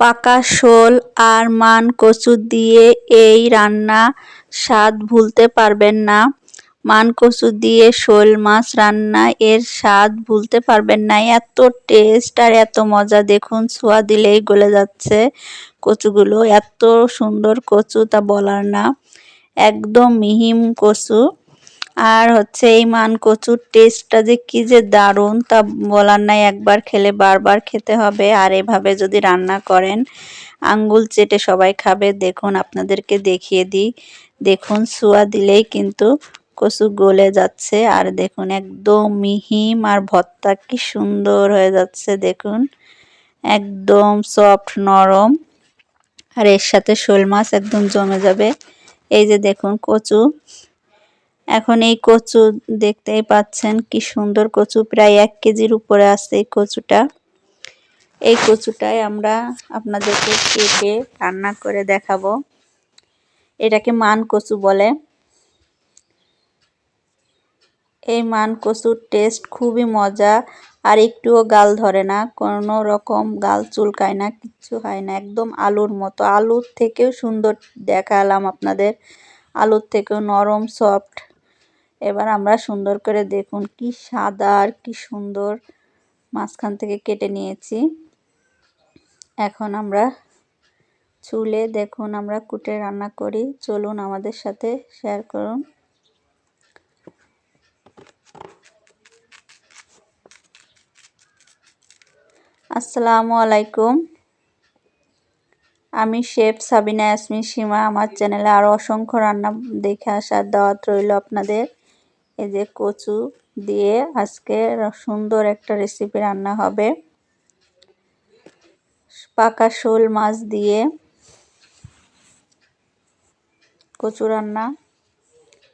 পাকা শোল আর মান কচু দিয়ে এই রান্না স্বাদ ভুলতে পারবেন না। মান কচু দিয়ে শোল মাছ রান্না এর স্বাদ ভুলতে পারবেন না। এত টেস্ট আর এত মজা দেখুন, ছোঁয়া দিলেই গলে যাচ্ছে কচুগুলো। এত সুন্দর কচু তা বলার না। একদম মিহিম কচু। আর হচ্ছে এই মান কচুর টেস্টটা যে কি যে দারুণ, তা বলার নাই। একবার খেলে বারবার খেতে হবে। আর এভাবে যদি রান্না করেন, আঙ্গুল চেটে সবাই খাবে। দেখুন, আপনাদেরকে দেখিয়ে দিই। দেখুন, সুয়া দিলেই কিন্তু কচু গলে যাচ্ছে। আর দেখুন, একদম মিহিম আর ভত্তা কি সুন্দর হয়ে যাচ্ছে। দেখুন, একদম সফট নরম। আর এর সাথে শোল মাছ একদম জমে যাবে। এই যে দেখুন, কচু। এখন এই কচু দেখতেই পাচ্ছেন কি সুন্দর কচু, প্রায় এক কেজির উপরে আছে এই কচুটা। এই কচুটাই আমরা আপনাদেরকে কেটে রান্না করে দেখাবো। এটাকে মান কচু বলে। এই মান কচুর টেস্ট খুবই মজা, আর একটুও গাল ধরে না, কোনো রকম গাল চুলকায় না, কিচ্ছু হয় না, একদম আলুর মতো। আলুর থেকেও সুন্দর দেখালাম আপনাদের। আলুর থেকেও নরম, সফট। এবার আমরা সুন্দর করে দেখুন কি সাদা আর কি সুন্দর মাঝখান থেকে কেটে নিয়েছি। এখন আমরা চুলে দেখুন আমরা কুটে রান্না করি। চলুন আমাদের সাথে শেয়ার করুন। আসসালামু আলাইকুম। আমি শেফ সাবিনা ইয়াসমিন সীমা। আমার চ্যানেলে আরও অসংখ্য রান্না দেখে আসার দাওয়াত রইল আপনাদের। এই যে কচু দিয়ে আজকে সুন্দর একটা রেসিপি রান্না হবে। পাকা শোল মাছ দিয়ে কচু রান্না।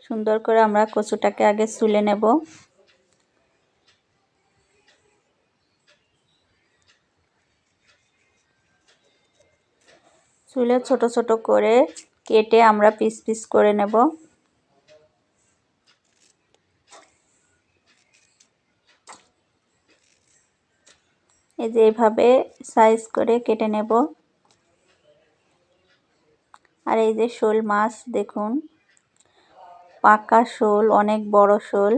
সুন্দর করে আমরা কচুটাকে আগে চুলে নেব। চুলে ছোট ছোট করে কেটে আমরা পিস পিস করে নেব। এই যে এইভাবে সাইজ করে কেটে নেব। আর এই যে শোল মাছ, দেখুন। পাকা শোল, অনেক বড় শোল।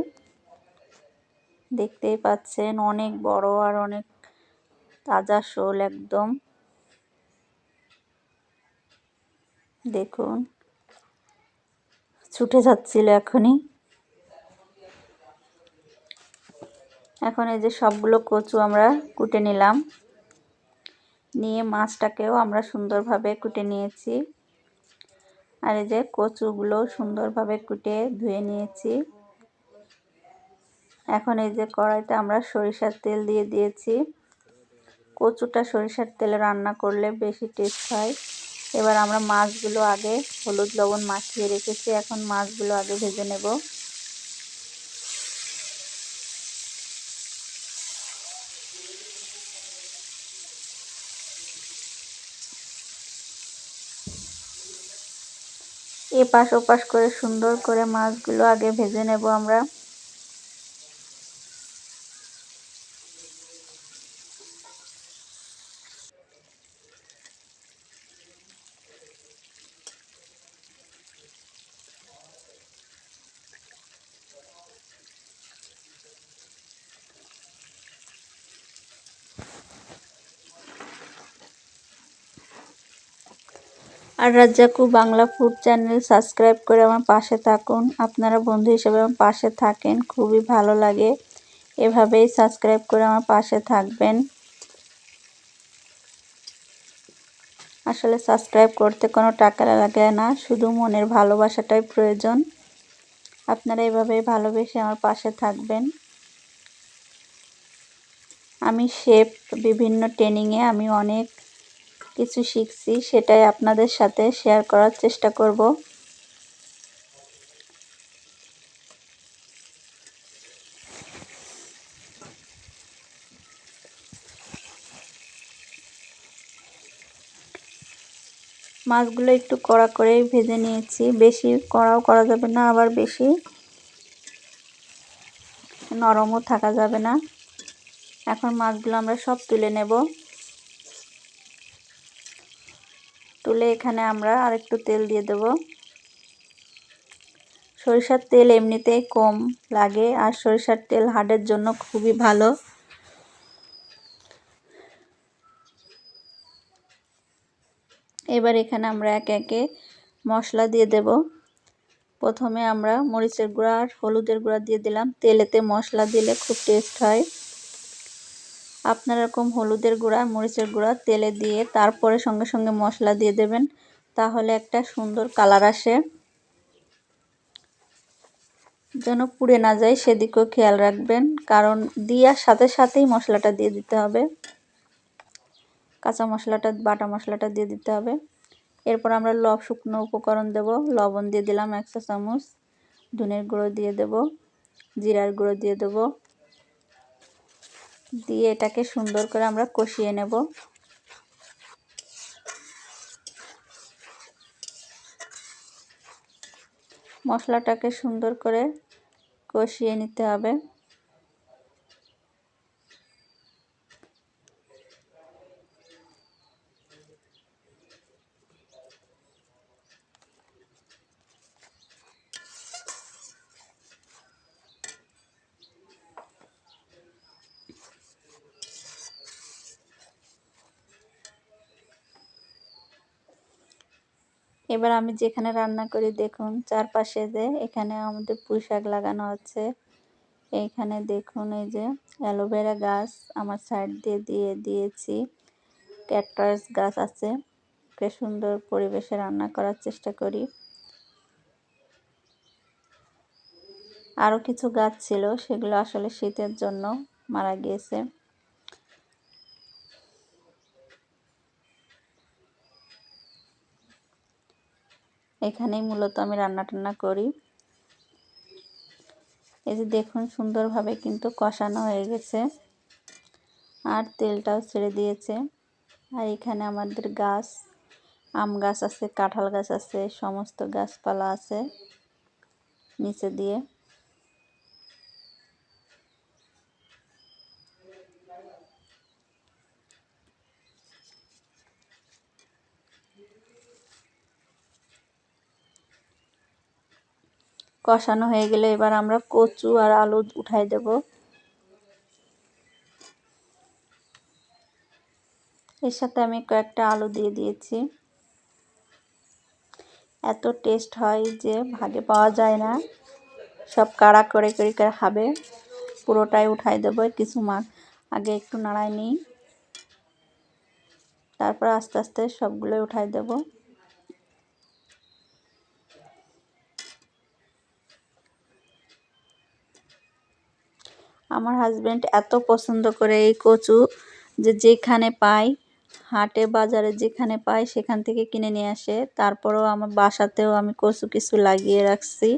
দেখতেই পাচ্ছেন, অনেক বড় আর অনেক তাজা শোল একদম। দেখুন। ছুটে যাচ্ছিল এখনই। এখন এই যে সবগুলো কচু আমরা কুটে নিলাম। নিয়ে মাছটাকেও আমরা সুন্দরভাবে কুটে নিয়েছি। আর এই যে কচুগুলো সুন্দরভাবে কুটে ধুয়ে নিয়েছি। এখন এই যে কড়াইতে আমরা সরিষার তেল দিয়ে দিয়েছি। কচুটা সরিষার তেলে রান্না করলে বেশি টেস্ট হয়। এবার আমরা মাছগুলো আগে হলুদ লবণ মাখিয়ে রেখেছি। এখন মাছগুলো আগে ভেজে নেব। এপাশ ওপাশ করে সুন্দর করে মাছগুলো আগে ভেজে নেব আমরা। আর Razzaku Bangla food channel subscribe করে আমার পাশে থাকুন। আপনারা বন্ধু হিসেবে আমার পাশে থাকেন, খুবই ভালো লাগে। এভাবেই সাবস্ক্রাইব করে আমার পাশে থাকবেন। আসলে সাবস্ক্রাইব করতে কোনো টাকা লাগে না, শুধু মনের ভালোবাসাটাই প্রয়োজন। আপনারা এভাবেই ভালোবেসে আমার পাশে থাকবেন। আমি শেফ বিভিন্ন ট্রেনিংয়ে আমি অনেক কিছু শিখছি, সেটাই আপনাদের সাথে শেয়ার করার চেষ্টা করব। মাছগুলো একটু কড়া করেই ভেজে নিয়েছি। বেশি কড়াও করা যাবে না, আবার বেশি নরমও থাকা যাবে না। এখন মাছগুলো আমরা সব তুলে নেব। তুলে এখানে আমরা আর একটু তেল দিয়ে দেব। সরিষার তেল এমনিতেই কম লাগে আর সরিষার তেল হাড়ের জন্য খুবই ভালো। এবার এখানে আমরা একে একে মশলা দিয়ে দেব। প্রথমে আমরা মরিচের গুঁড়া আর হলুদের গুঁড়া দিয়ে দিলাম। তেলেতে মশলা দিলে খুব টেস্ট হয়। আপনার এরকম হলুদের গুঁড়া, মরিচের গুঁড়া, তেলে দিয়ে তারপরে সঙ্গে সঙ্গে মশলা দিয়ে দেবেন। তাহলে একটা সুন্দর কালার আসে। যেন পুড়ে না যায়, সেদিকেও খেয়াল রাখবেন। কারণ দেওয়ার সাথে সাথেই মশলাটা দিয়ে দিতে হবে। কাঁচা মশলাটা, বাটা মশলাটা দিয়ে দিতে হবে। এরপর আমরা লব শুকনো উপকরণ দেব। লবণ দিয়ে দিলাম একশো চামচ ধনের গুঁড়ো দিয়ে দেব। জিরার গুঁড়ো দিয়ে দেব। দিয়ে এটাকে সুন্দর করে আমরা কষিয়ে নেব। মশলাটাকে সুন্দর করে কষিয়ে নিতে হবে। এবার আমি যেখানে রান্না করি, দেখুন, চারপাশে যে এখানে আমাদের পুঁই শাক লাগানো আছে। এইখানে দেখুন, এই যে অ্যালোভেরা গাছ আমার সাইড দিয়ে দিয়ে দিয়েছি। ক্যাকটাস গাছ আছে, বেশ সুন্দর পরিবেশে রান্না করার চেষ্টা করি। আরও কিছু গাছ ছিল, সেগুলো আসলে শীতের জন্য মারা গিয়েছে। এখানেই মূলত আমি রান্না টান্না করি। এই যে দেখুন সুন্দরভাবে কিন্তু কষানো হয়ে গেছে। আর তেলটাও ছেড়ে দিয়েছে। আর এখানে আমাদের গাছ, আম গাছ আছে, কাঁঠাল গাছ আছে, সমস্ত গাছপালা আছে নিচে দিয়ে। কষানো হয়ে গেলে এবার আমরা কচু আর আলু উঠাই দেব। এর সাথে আমি কয়েকটা আলু দিয়ে দিয়েছি। এত টেস্ট হয় যে ভাগে পাওয়া যায় না। সব কাড়া করে করে খাবে। পুরোটাই উঠাই দেবো, কিছু মাছ আগে একটু নাড়াই নিই। তারপর আস্তে আস্তে সবগুলোই উঠাই দেবো। আমার হাজব্যান্ড এত পছন্দ করে এই কচু যে যেখানে পাই, হাটে, বাজারে যেখানে পাই সেখান থেকে কিনে নিয়ে আসে। তারপরেও আমার বাসাতেও আমি কচু কিছু লাগিয়ে রাখছি।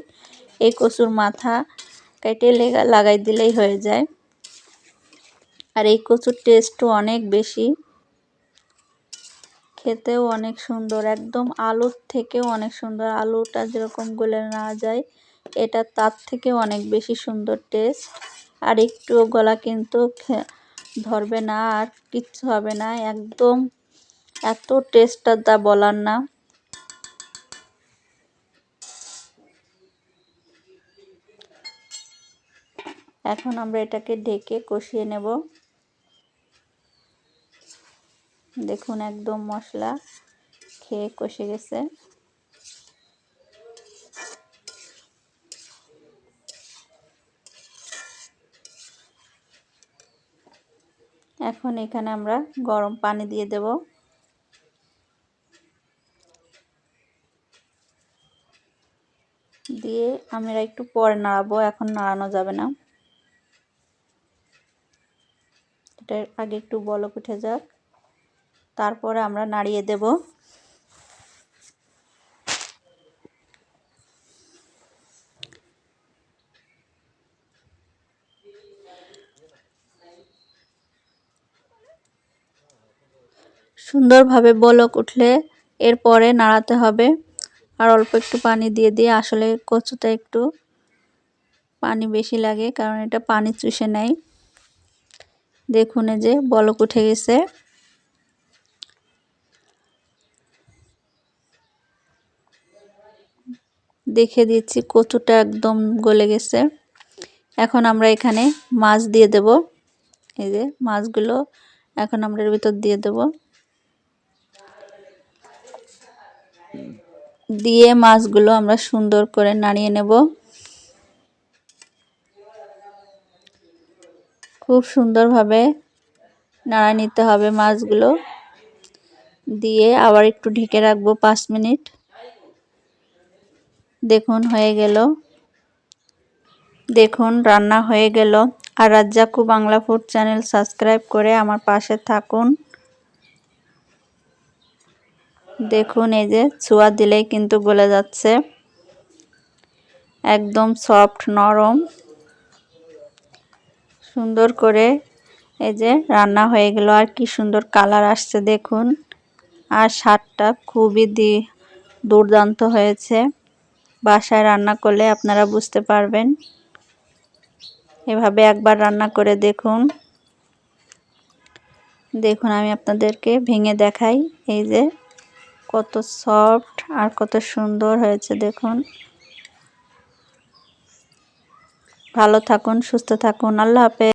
এই কচুর মাথা কেটে লেগা লাগাই দিলেই হয়ে যায়। আর এই কচুর টেস্টও অনেক বেশি। খেতেও অনেক সুন্দর, একদম আলুর থেকেও অনেক সুন্দর। আলুটা যেরকম গলে না যায়, এটা তার থেকেও অনেক বেশি সুন্দর টেস্ট আর একটুও গলা কিন্তু ধরবে না আর কিচ্ছু হবে না। একদম এত টেস্টটা তা বলার না। এখন আমরা এটাকে ঢেকে কষিয়ে নেব। দেখুন একদম মশলা খেয়ে কষে গেছে। এখন এখানে আমরা গরম পানি দিয়ে দেব। দিয়ে আমরা একটু পরে নাড়াবো, এখন নাড়ানো যাবে না। এটা আগে একটু বলক উঠে যাক, তারপরে আমরা নাড়িয়ে দেব। সুন্দরভাবে বলক উঠলে এরপরে নাড়াতে হবে। আর অল্প একটু পানি দিয়ে দিয়ে আসলে কচুটা একটু পানি বেশি লাগে, কারণ এটা পানি চুষে নেয়। দেখুন যে বলক উঠে গেছে। দেখে দিচ্ছি কচুটা একদম গলে গেছে। এখন আমরা এখানে মাছ দিয়ে দেব। এই যে মাছগুলো এখন আমরা এর ভিতর দিয়ে দেবো। দিয়ে মাছগুলো আমরা সুন্দর করে নাড়িয়ে নেব। খুব সুন্দরভাবে নাড়া নিতে হবে মাছগুলো। দিয়ে আবার একটু ঢেকে রাখব পাঁচ মিনিট। দেখুন, হয়ে গেল। দেখুন, রান্না হয়ে গেল। আর রাজ্জাকু বাংলা ফুড চ্যানেল সাবস্ক্রাইব করে আমার পাশে থাকুন। দেখুন, এই যে ছোঁয়া দিলেই কিন্তু গলে যাচ্ছে। একদম সফট নরম। সুন্দর করে এই যে রান্না হয়ে গেল। আর কি সুন্দর কালার আসছে, দেখুন। আর স্বাদটা খুবই দি, দুর্দান্ত হয়েছে। বাসায় রান্না করলে আপনারা বুঝতে পারবেন। এভাবে একবার রান্না করে দেখুন। দেখুন, আমি আপনাদেরকে ভেঙে দেখাই। এই যে কত সফট আর কত সুন্দর হয়েছে দেখুন। ভালো থাকুন সুস্থ থাকুন। আল্লাহ হাফেজ।